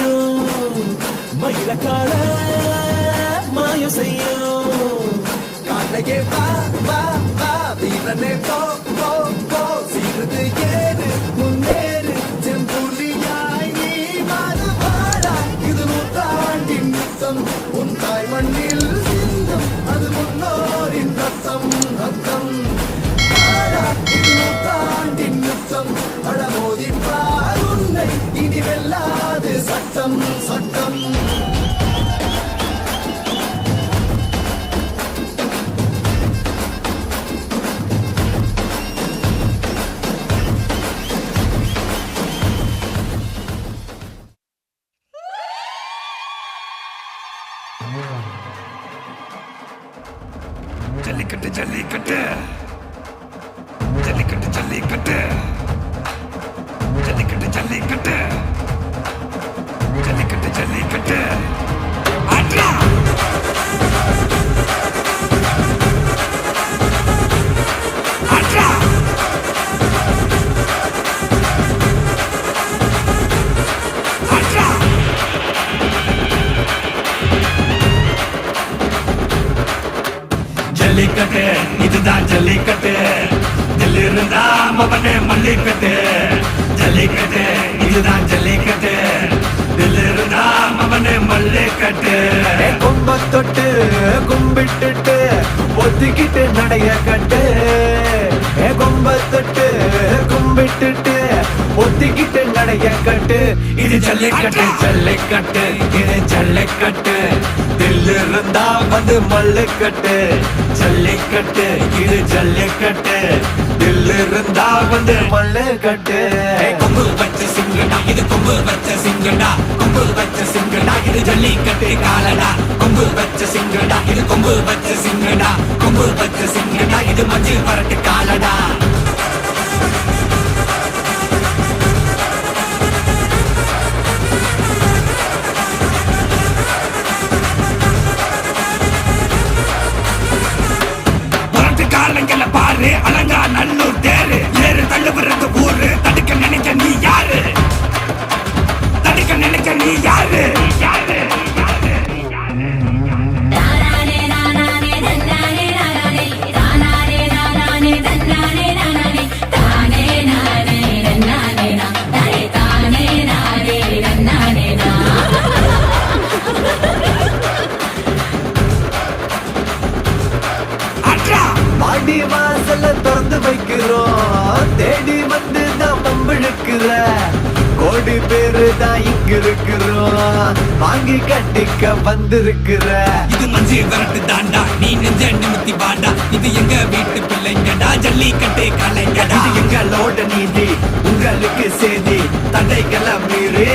செய்யும் மயில கால மாயம் செய்யும் காலையே வா வா வா வீரனே போ போ போ சீரது ஏறு முன்னேறு செம்புலியாய் நீ மாதவாடா இது நூற்றாண்டின் நித்தம் உன் தாய் மண்ணில் சிந்தம் அது முன்னோரின் ரத்தம் ரத்தம் இது நூற்றாண்டின் நித்தம் சட்டம் சட்டம் இதுதான் ஜல்லிக்கட்டு மல்லிக்கட்டு ஜல்லிக்கட்டு இதுதான் ஜல்லிக்கட்டு தில்லு இருந்தா மல்லிக்கட்டு கொம்ப தொட்டு கும்பிட்டுட்டு ஒத்திக்கிட்டு நடைய கட்டு ஏ தொட்டு கும்பிட்டுட்டு ஒத்திக்கிட்டு நடைய கட்டு இது ஜல்லிக்கட்டு ஜல்லிக்கட்டு இது ஜல்லிக்கட்டு தில்லிருந்தா வந்து மல்லுக்கட்டு ஜல்லிக்கட்டு இது ஜல்லிக்கட்டு இருந்தா வந்து மல்லுக்கட்டு கொம்பு வச்ச சிங்கடா. இது கொம்பு வச்ச சிங்கடா. கொம்பு வச்ச சிங்கடா. இது ஜல்லிக்கட்டு காலடா. கொம்பு வச்ச சிங்கடா. இது கொம்பு வச்ச சிங்கடா. கொம்பு வச்ச சிங்கடா. இது மஞ்சள் வரட்டு வைக்கிறோம். தேடி வந்து தான் பம்பிழுக்கிற கோடி பேரு தான் இங்க இருக்கிறோம். வாங்கி கட்டிக்க வந்திருக்கிற. இது மஞ்சு விரட்டு தாண்டா. நீ நெஞ்ச நிமித்தி வாடா. இது எங்க வீட்டு பிள்ளைங்கடா. ஜல்லிக்கட்டு கலைஞடா இது எங்களோட நீதி. உங்களுக்கு செய்தி தடைகளை மீறி.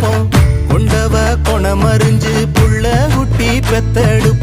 கட்டி கொண்டவ கொணமறிஞ்சு புள்ள குட்டி பெத்தெடுப்போம்.